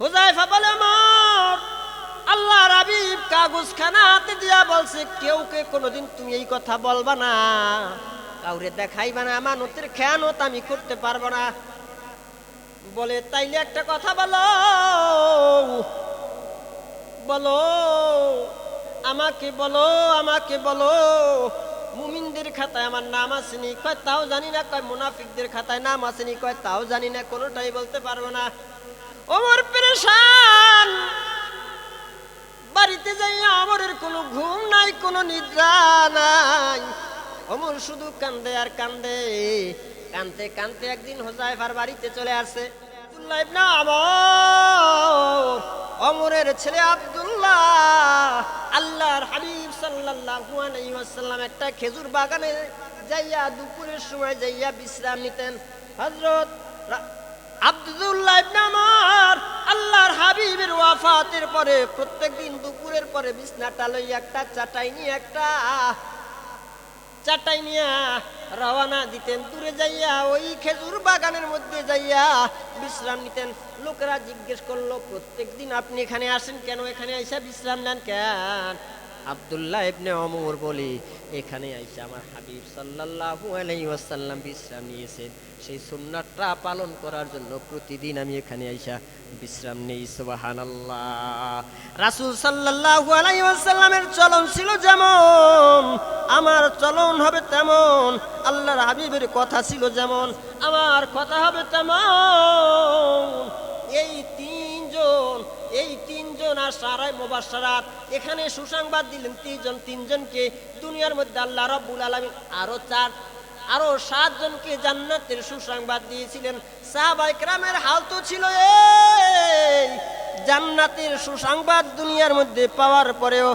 হুজাইফা বলে আমার আল্লাহ রাবিব কাগজ খানা হাতে দিয়া বলছে, কেউ কে কোনোদিন তুমি এই কথা বলবা না। কাউরে দেখাইবা না খেয়ানত আমি করতে পারব না। বলে, তাইলে একটা কথা বলো। বলো, আমাকে বলো আমাকে বলো। মুমিনদের খাতায় আমার নাম আসেনি। কয়, তাও জানি না। কয়, মুনাফিকদের খাতায় নাম আসেনি। কয়, তাও জানি না। কোনোটাই বলতে পারব না। ওমর পেরেশান। বাড়িতে যাইয়া অমরের কোনো ঘুম নাই, কোনো নিদ্রা নাই। অমর শুধু কান্দে আর কান্দে। কানতে কানতে একদিন হোজাইফার বাড়িতে চলে আসে। অমরের ছেলে আব্দুল্লাহ, আল্লাহর হাবিব ওয়াসাল্লাম একটা খেজুর বাগানে যাইয়া দুপুরের সময় যাইয়া বিশ্রাম নিতেন। হযরত রা- আব্দুল্লাহ আমর আল্লাহর হাবিবের ওয়াফাতের পরে প্রত্যেকদিন দুপুরের পরে বিছনাটা লইয়া একটা চাটাই নিয়ে একটা চাটাই নিয়া রওনা দিতেন। দূরে যাইয়া ওই খেজুর বাগানের মধ্যে যাইয়া বিশ্রাম নিতেন। লোকেরা জিজ্ঞেস করল, প্রত্যেকদিন আপনি এখানে আসেন কেন? এখানে আইসা বিশ্রাম নেন কেন? আব্দুল্লাহ ইবনে অমর বলি, এখানে আইসা আমার হাবিব আলাইহি ওয়াসাল্লাম বিশ্রাম নিয়েছেন। সেই সুন্নাতটা পালন করার জন্য প্রতিদিন আমি এখানে আইসা বিশ্রাম নেই, সুবহানাল্লাহ। রাসূল সাল্লাল্লাহু আলাইহি ওয়াসাল্লামের চলন ছিল যেমন, আমার চলন হবে তেমন, আল্লাহর হাবিবের কথা ছিল যেমন, আমার কথা হবে তেমন। এখানে সুসংবাদ দিলেন তিনজন, তিনজনকে দুনিয়ার মধ্যে আল্লাহ রব্বুল আলামিন আরও চার সাতজনকে জান্নাতের সুসংবাদ দিয়েছিলেন। সাহাবাই ক্রামের হাল তো ছিল জান্নাতের সুসংবাদ দুনিয়ার মধ্যে পাওয়ার পরেও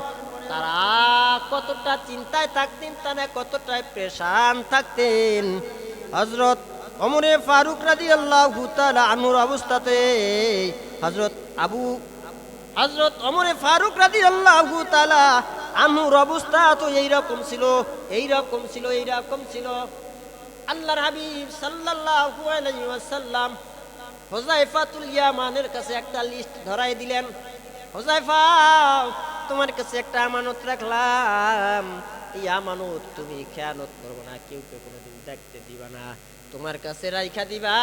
তারা কতটা চিন্তায় থাকতেন, তারা কতটায় প্রেশান থাকতেন। হজরত অমরে ফারুক রাজি আল্লাহ আনুর অবস্থাতে হজরত আবু হজরত অমরে ফারুক রাজি আল্লাহ আনুর অবস্থা তো এইরকম ছিল এইরকম ছিল এইরকম ছিল। আল্লাহর হাবিব সাল্লাল্লাহু আলাইহি ওয়াসাল্লাম হোজাইফাতুল ইয়ামানের কাছে একটা লিস্ট ধরাই দিলেন। হোজাইফা তোমার কাছে একটা আমানত রাখলাম। এই আমানত তুমি খেয়ানত করব না, কেউ কেউ কোনোদিন দেখতে দিবা না। তোমার কাছে রাইখা দিবা।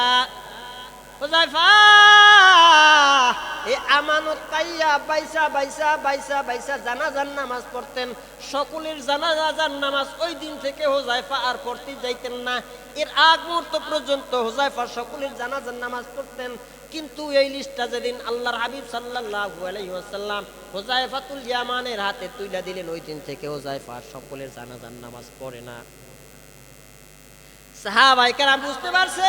কিন্তু এই লিস্টটা যেদিন আল্লাহর হাবিব ওয়াসাল্লাম হোজাইফাতুল ইয়ামানের হাতে তুইলা দিলেন, ওই দিন থেকে হোজাইফা আর সকলের জানাজার নামাজ পড়ে না। সাহাবাই কারাম বুঝতে পারছে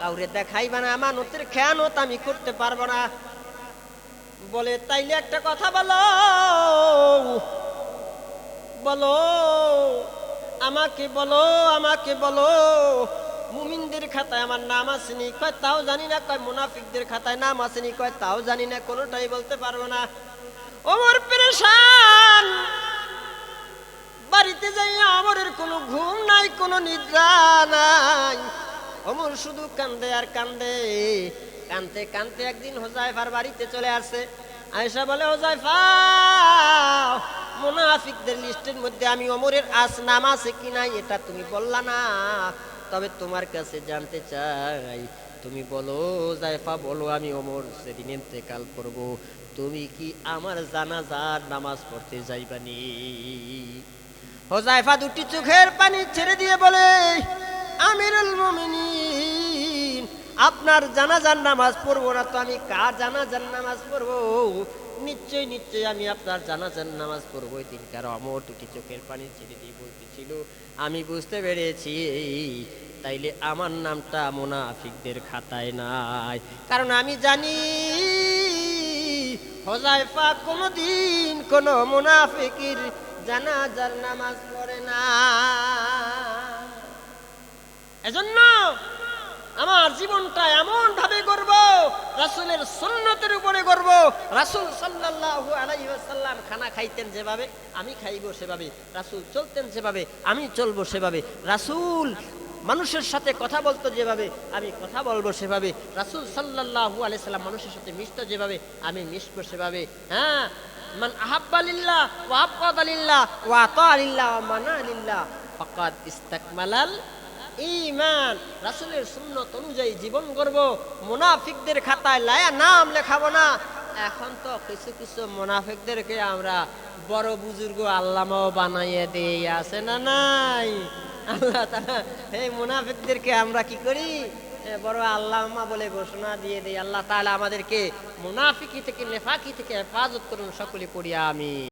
কাউরে দেখাইবা না, আমানতের খেয়ানত আমি করতে পারব না। বলে, তাইলে একটা কথা বলো। বলো, আমাকে বলো আমাকে বলো। মুমিনদের খাতায় আমার নাম আসেনি, কয় তাও জানি না, কয় মুনাফিকদের খাতায় নাম আসেনি, কয় তাও জানি না, কোনোটাই বলতে পারব না। ওমর পেরেশান, বাড়িতে যাই অমরের কোনো ঘুম নাই, কোনো নিদ্রা নাই। শুধু কান্দে আর কান্দে। কানতে কানতে একদিন হোজাইফার বাড়িতে চলে আসে। আয়েশা বলে হোজাইফা মুনাফিকদের লিস্টের মধ্যে আমি অমরের আস নাম আছে কি নাই এটা তুমি বললা না। তবে তোমার কাছে জানতে চাই, তুমি বলো জাইফা বলো, আমি অমর সেদিন ইন্তেকাল করব। তুমি কি আমার জানাজার নামাজ পড়তে যাইবানি? হোজাইফা দুটি চোখের পানি ছেড়ে দিয়ে বলে আমিরুল মুমিনিন। আপনার জানাজার নামাজ পড়ব না তো আমি কার জানাজার নামাজ পড়ব? নিশ্চয় নিশ্চয় আমি আপনার জানাজার নামাজ পড়ব। ওই দিনকার অমর দুটি চোখের পানি ছেড়ে দিয়ে বলতেছিল, আমি বুঝতে পেরেছি, তাইলে আমার নামটা মুনাফিকদের খাতায় নাই। কারণ আমি জানি, হোজাইফা কোনদিন কোন মুনাফিকির জানাজার নামাজ পড়ে না এজন্য আমার জীবনটা এমন ভাবে করব রাসূলের সুন্নতের উপরে করব রাসূল সাল্লাল্লাহু আলাইহি ওয়াসাল্লাম খানা খাইতেন যেভাবে, আমি খাইব সেভাবে, রাসুল চলতেন যেভাবে, আমি চলবো সেভাবে। রাসূল মানুষের সাথে কথা বলতো যেভাবে, আমি কথা বলব সেভাবে। রাসূল সাল্লাল্লাহু আলাইহি সাল্লাম মানুষের সাথে মিশতো যেভাবে, আমি মিশবো সেভাবে। হ্যাঁ? মান আহাব্বা লিল্লাহ, ওয়া আবগাদা লিল্লাহ, ওয়া আতা লিল্লাহ, ওয়া মানা লিল্লাহ, ফাকাদ ইস্তাকমালাল ইমান রাসূলের সুন্নত অনুযায়ী জীবন করব মুনাফিকদের খাতায় লায়া নাম লেখাবো না। এখন তো কিছু কিছু মুনাফিকদেরকে আমরা বড় বুজুর্গ আল্লামাও বানাইয়ে দেই, আছে না নাই? আল্লাহ এই মুনাফিকদেরকে আমরা কি করি? বড় আল্লামা বলে ঘোষণা দিয়ে দেই, আল্লাহ তাআলা আমাদেরকে মুনাফিকি থেকে নেফাকি থেকে হেফাজত করুন, সকলে পড়িয়া আমি